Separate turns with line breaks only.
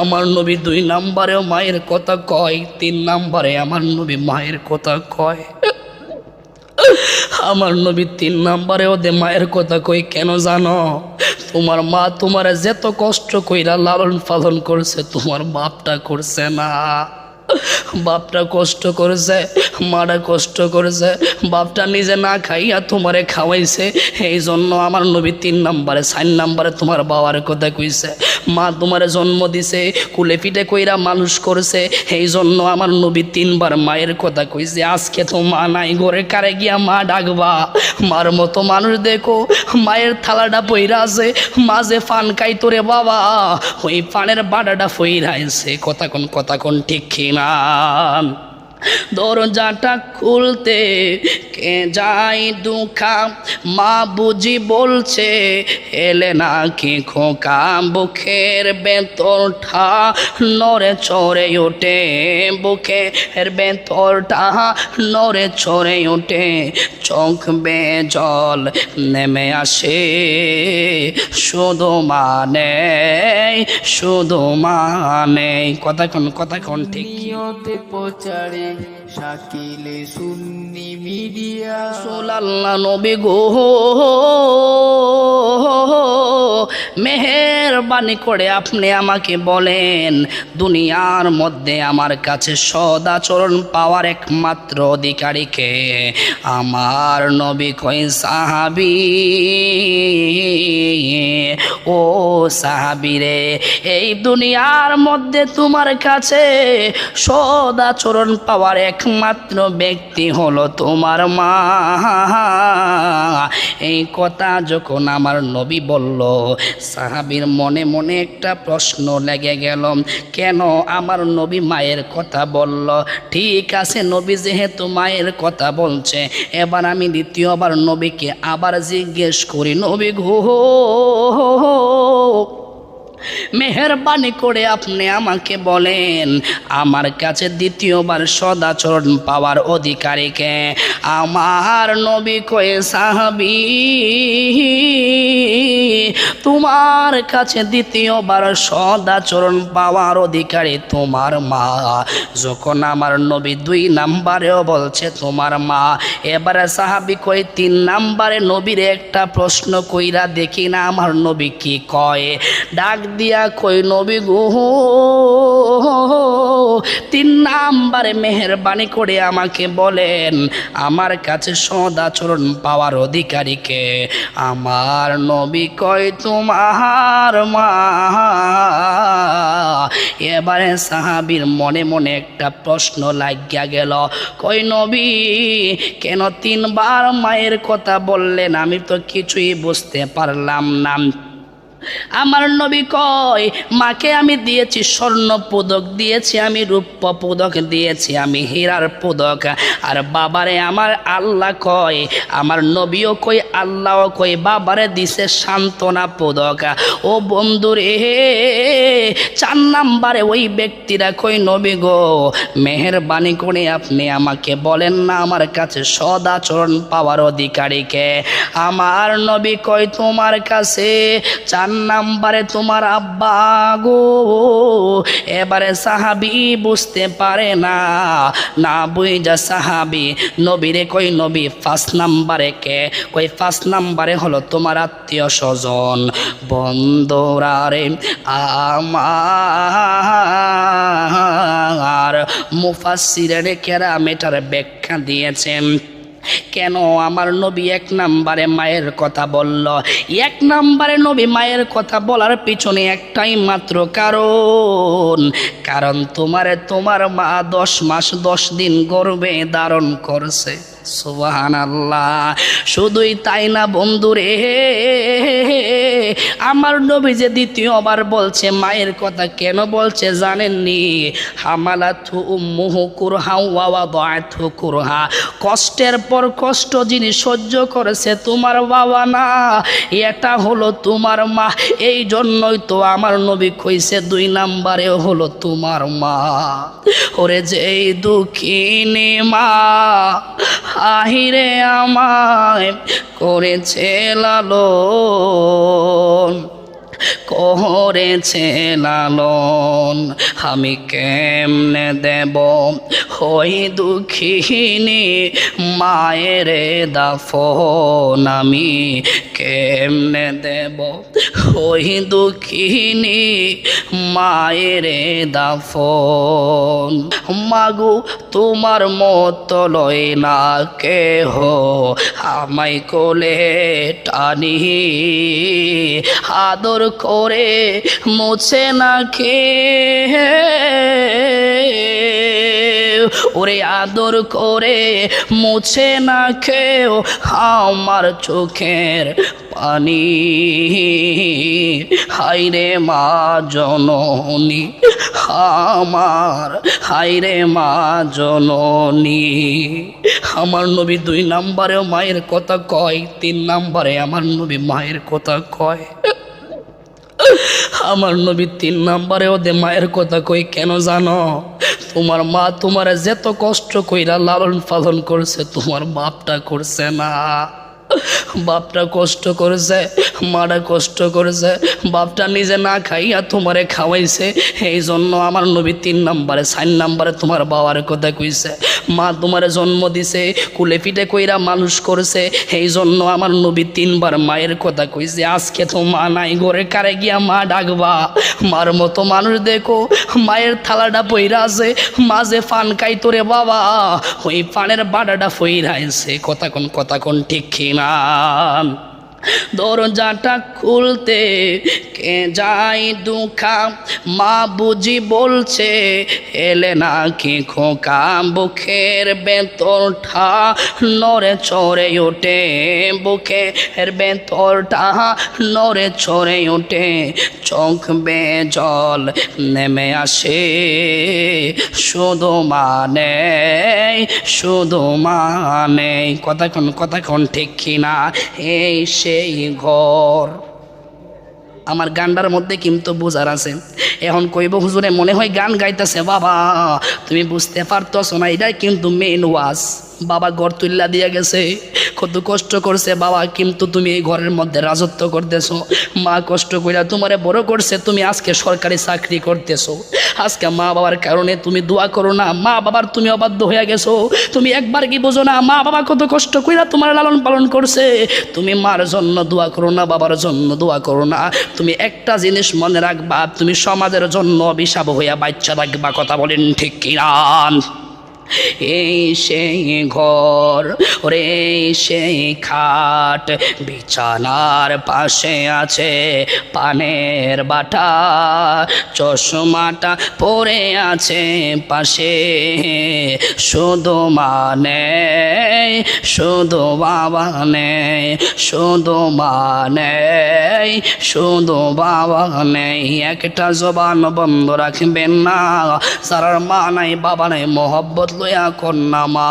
আমার নবী দুই নাম্বারেও মায়ের কথা কয়, তিন নাম্বারে আমার নবী মায়ের কথা কয়। আমার নবী তিন নাম্বারে ওদের মায়ের কথা কই কেন জানো? তোমার মা তোমার যেত কষ্ট কইরা লালন পালন করছে, তোমার বাপটা করছে না। বাপটা কষ্ট করেছে, মারা কষ্ট করেছে, বাপটা নিজে না খাইয়া তোমারে খাওয়াইছে, এই জন্য আমার নবী তিন নাম্বারে, চার নাম্বারে তোমার বাবার কথা কইছে। মা তোমারে জন্ম দিছে, কুলে পিঠে কইরা মানুষ করছে, এই জন্য আমার নবী তিনবার মায়ের কথা কইছে, আজকে তো মা নাই ঘরে, কারে গিয়া মা ডাকবা? মার মতো মানুষ দেখো, মায়ের থালাটা পইরা আছে মাঝে ফান খাই তোরে বাবা, ওই পানের বাড়াটা ফইরাইছে কথা কোন কথা কোন ঠিক কিনা দরজাটা খুলতে কে যাই দুখা? মা বুঝি বলছে, এলে নাকি খোকা? বুকের বেতরটা নড়ে চড়ে ওঠে। বুকের বেতরটা নড়ে চড়ে ওঠে। চোখ বে জল নেমে আসে। শুধু মানে শুধু মানে। কথা কোন কথা কোন ঠিক।
প্রচারে শাকিলে সুন্নি মিডিয়া।
সোলাল্লা নবী গো। মেহেরবানি করে আপনি আমাকে বলেন, দুনিয়ার মধ্যে আমার কাছে সদাচরণ পাওয়ার একমাত্র অধিকারীকে? আমার নবী কই সাহাবি, ও সাহাবি রে, এই দুনিয়ার মধ্যে তোমার কাছে সদাচরণ পাওয়ার একমাত্র ব্যক্তি হলো তোমার মা। এই কথা যখন আমার নবী বলল সাহাবির মনে মনে একটা প্রশ্ন লেগে গেল, কেন আমার নবী মায়ের কথা বলল? ঠিক আছে নবী যেহেতু মায়ের কথা বলছে, এবার আমি দ্বিতীয়বার নবীকে আবার জিজ্ঞেস করি, নবী ঘো মেহরবানি করে আপনি আমাকে বলেন, আমার কাছে দ্বিতীয়বার সদাচরণ পাওয়ার অধিকারীকে আমার নবী কয়ে, সাহাবি, তোমার কাছে দ্বিতীয়বার সদাচরণ পাওয়ার অধিকারী তোমার মা। যখন আমার নবী দুই নাম্বারেও বলছে তোমার মা, এবারে সাহাবি কই তিন নাম্বারে নবীর একটা প্রশ্ন কইরা দেখি না, আমার নবী কি কয়? ডাক দিয়া কই নবী গো? তিন নাম্বারে মেহরবানি করে আমাকে বলেন, আমার কাছে সদাচরণ পাওয়ার অধিকারীকে আমার নবী কয়, তোমার মা। এবারে সাহাবির মনে মনে একটা প্রশ্ন লাগিয়া গেল, কই নবী, কেন তিনবার মায়ের কথা বললেন? আমি তো কিছুই বুঝতে পারলাম না। আমার নবী কয়, মাকে আমি দিয়েছি স্বর্ণ পদক, দিয়েছি আমি রূপ পদক, দিয়েছি আমি হীরার পদক। আর বাবারে আমার আল্লাহ কয়, আমার নবীও কই আল্লাহও কই বাবারে দিছে সান্ত্বনা পদক। ও বন্ধুর বন্ধুরে চার নাম্বারে ওই ব্যক্তিরা কই নবী গো, মেহরবানি করে আপনি আমাকে বলেন না আমার কাছে সদাচরণ পাওয়ার অধিকারীকে? আমার নবী কয়, তোমার কাছে চার নাম্বারে তোমার আব্বা গো। এবারে সাহাবি বুঝতে পারে না। না বুঝা সাহাবি, নবীরে কই নবী ফার্স্ট নাম্বারে কে? কই ফার্স্ট নাম্বারে হলো তোমার আত্মীয় স্বজন। বন্ধুরারে আমার মুফাসিরের কেরামেটার ব্যাখ্যা দিয়েছেন। কেন আমার নবী এক নাম্বারে মায়ের কথা বলল? এক নাম্বারে নবী মায়ের কথা বলার পিছনে একটাই মাত্র কারণ কারণ তোমারে তোমার মা দশ মাস দশ দিন গর্বে ধারণ করছে। সুবাহান আল্লাহ শুধুই তাই না বন্ধুরে? আমার নবী যে দ্বিতীয়বার বলছে, মায়ের কথা কেন বলছে জানেননি? হামালা থু মুহু কুরহা ওয়াওয়া দয়াথু কুরহা। কষ্টের পর কষ্ট যিনি সহ্য করেছে তোমার বাবা না, এটা হলো তোমার মা। এই জন্যই তো আমার নবী কইছে দুই নাম্বারে হলো তোমার মা। ওরে যে এই দুঃখিনী মা, আহিরে আমায় করেছে লালন করেছে লালন, আমি কেমনে দেব? হই দুঃখিনী মায়ের দাফন, আমি কেমনে দেব? হই দুঃখিনী মায়ের দাফন। মাগু, তোমার মত লয় না কেহ। আমায় কোলে টানি। আদর করে মুছে না কে? ওরে আদর করে মুছে না কেউ আমার চোখের পানি। হাইরে মা জননী, আমার হাইরে মা জননী। আমার নবী দুই নাম্বারেও মায়ের কথা কয়, তিন নাম্বারে আমার নবী মায়ের কথা কয়। আমার নবী তিন নাম্বারে ওদের মায়ের কথা কই কেন জানো? তোমার মা তোমার যেত কষ্ট কইরা লালন পালন করছে, তোমার বাপটা করছে না। বাপটা কষ্ট করেছে মাটা কষ্ট করেছে, বাপটা নিজে না খাইয়া তোমারে খাওয়াইছে এই জন্য আমার নবী তিন নাম্বারে, চার নাম্বারে তোমার বাবার কথা কইছে। মা তোমারে জন্ম দিছে, কুলে পিঠে কইরা মানুষ করছে। এই জন্য আমার নবী তিনবার মায়ের কথা কইছে, আজকে তো মা নাই ঘরে, কারে গিয়া মা ডাকবা? মার মতো মানুষ দেখো, মায়ের থালাটা পইরা আছে মাঝে পান খাই তোরে বাবা, ওই পানের বাড়াটা ফইরাইছে কথা কোন কথা কোন ঠিক কিনা? দরজাটা খুলতে কে যাই দুখা? মা বুঝি বলছে, এলে নাকি খোকা? বুকের বেতরটা নড়ে চড়ে ওঠে। বুকের বেতরটা নড়ে চড়ে ওঠে। চোখ বে জল নেমে আসে। শুধু মানে শুধু মানে। কথা কোন কথা কোন ঠিক কিনা? এই সেই ঘর। আমার গানটার মধ্যে কিন্তু বোঝার আছে। এখন কইব, হুজুরে মনে হয় গান গাইতেছে, বাবা। তুমি বুঝতে পারতো না কিন্তু মেন ওয়াজ। বাবা ঘর তুল্লা দিয়ে গেছে। কত কষ্ট করছে বাবা, কিন্তু তুমি এই ঘরের মধ্যে রাজত্ব করতেছো। মা কষ্ট কইরা তোমারে বড় করছে, তুমি আজকে সরকারি চাকরি করতেছো। আজকে মা বাবার কারণে তুমি দোয়া করো না, মা বাবার তুমি অবাধ্য হয়ে গেছো। তুমি একবার কি বোঝো না, মা বাবা কত কষ্ট কইরা তোমার লালন পালন করছে। তুমি মার জন্য দোয়া করো না, বাবার জন্য দোয়া করো না। তুমি একটা জিনিস মনে রাখবা, তুমি সমাজের জন্য অভিশাপ হইয়া বাচ্চা রাখবা কথা বলেন ঠিক কিনা? এই সেই ঘর, ওরে সেই খাট, বিছানার পাশে আছে পানের বাটা, চশমাটা পরে আছে পাশে। শুধু মানে শুধু বাবা নেই, শুধু মানে শুধু বাবা একটা জবান বন্ধ রাখবেন না যারার মা নাই, বাবা নাই, মোহব্বত লইয়া কন্যা মা।